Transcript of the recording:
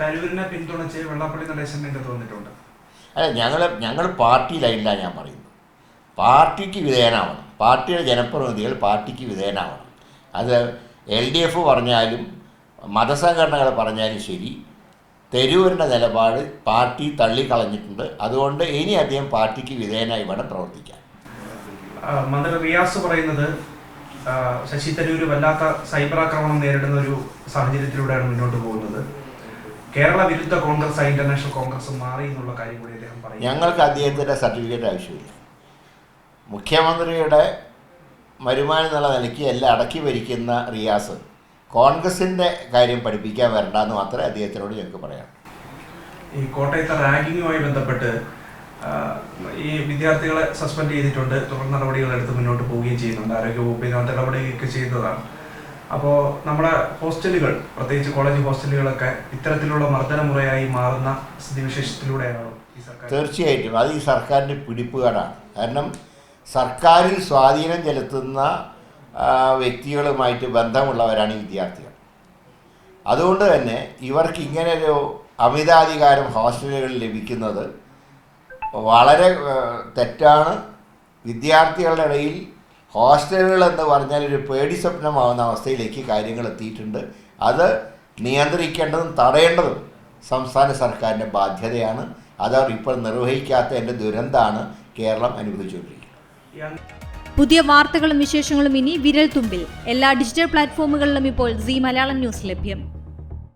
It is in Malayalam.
തരൂരിനെ പിന്തുണച്ച് വെള്ളാപ്പള്ളി നടേശൻ രംഗത്ത് വന്നിട്ടുണ്ട്. അല്ല ഞങ്ങൾ ഞങ്ങൾ പാർട്ടിയിലായില്ല ഞാൻ പറയുന്നു പാർട്ടിക്ക് വിധേയനാവണം. പാർട്ടിയുടെ ജനപ്രതിനിധികൾ പാർട്ടിക്ക് വിധേയനാവണം. അത് എൽ ഡി എഫ് പറഞ്ഞാലും മതസംഘടനകൾ പറഞ്ഞാലും ശരി തെരൂരിന്റെ നിലപാട് പാർട്ടി തള്ളിക്കളഞ്ഞിട്ടുണ്ട്. അതുകൊണ്ട് ഇനി അദ്ദേഹം പാർട്ടിക്ക് വിധേയനായി വേണം പ്രവർത്തിക്കാൻ. മന്ത്രി റിയാസ് പറയുന്നത് ശശി തരൂര് വല്ലാത്ത സൈബർ ആക്രമണം നേരിടുന്ന ഒരു സാഹചര്യത്തിലൂടെയാണ് മുന്നോട്ട് പോകുന്നത്. കേരള വിരുദ്ധ കോൺഗ്രസ് ഇന്റർനാഷണൽ കോൺഗ്രസ് മാറി എന്നുള്ള കാര്യം കൂടി അദ്ദേഹം പറയും ഞങ്ങൾക്ക് അദ്ദേഹത്തിന്റെ സർട്ടിഫിക്കറ്റ് ആവശ്യമില്ല. മുഖ്യമന്ത്രിയുടെ വരുമാനം എന്നുള്ള നിലയ്ക്ക് എല്ലാം അടക്കി ഭരിക്കുന്ന റിയാസ് കോൺഗ്രസിന്റെ കാര്യം പഠിപ്പിക്കാൻ വരണ്ടെന്ന് മാത്രമേ അദ്ദേഹത്തിനോട് ഞങ്ങൾക്ക് പറയാം ഈ കോട്ടയത്തെ റാഗിങ്ങുമായി ബന്ധപ്പെട്ട് ഈ വിദ്യാർത്ഥികളെ സസ്പെൻഡ് ചെയ്തിട്ടുണ്ട്. തുടർ നടപടികൾ എടുത്ത് മുന്നോട്ട് പോവുകയും ചെയ്യുന്നുണ്ട്. ആരോഗ്യവകുപ്പ് ഇതിനകത്ത് ഇടപെടുകയൊക്കെ ചെയ്യുന്നതാണ്. അപ്പോൾ നമ്മുടെ ഹോസ്റ്റലുകൾ പ്രത്യേകിച്ച് കോളേജ് ഹോസ്റ്റലുകളൊക്കെ ഇത്തരത്തിലുള്ള മർദ്ദനമുറയായി മാറുന്ന സ്ഥിതിവിശേഷത്തിലൂടെയാണോ തീർച്ചയായിട്ടും. അത് ഈ സർക്കാരിന്റെ പിടിപ്പുകേടാണ്. കാരണം സർക്കാരിൽ സ്വാധീനം ചെലുത്തുന്ന വ്യക്തികളുമായിട്ട് ബന്ധമുള്ളവരാണ് ഈ വിദ്യാർത്ഥികൾ. അതുകൊണ്ട് തന്നെ ഇവർക്ക് ഇങ്ങനെ ഒരു അമിതാധികാരം ഹോസ്റ്റലുകളിൽ ലഭിക്കുന്നത് വളരെ തെറ്റാണ്. വിദ്യാർത്ഥികളുടെ ഇടയിൽ ഹോസ്റ്റലുകൾ എന്ന് പറഞ്ഞാൽ ഒരു പേടി സ്വപ്നമാവുന്ന അവസ്ഥയിലേക്ക് കാര്യങ്ങൾ എത്തിയിട്ടുണ്ട്. അത് നിയന്ത്രിക്കേണ്ടതും തടയേണ്ടതും സംസ്ഥാന സർക്കാരിന്റെ ബാധ്യതയാണ്. അതവർ ഇപ്പോൾ നിർവഹിക്കാത്ത നിർവഹിക്കാത്തതിന്റെ ദുരന്തമാണ് കേരളം അനുഭവിച്ചുകൊണ്ടിരിക്കുന്നത്. പുതിയ വാർത്തകളും വിശേഷങ്ങളും ഇനി വിരൽ തുമ്പിൽ എല്ലാ ഡിജിറ്റൽ പ്ലാറ്റ്ഫോമുകളിലും ഇപ്പോൾ സി മലയാളം ന്യൂസ് ലഭ്യം.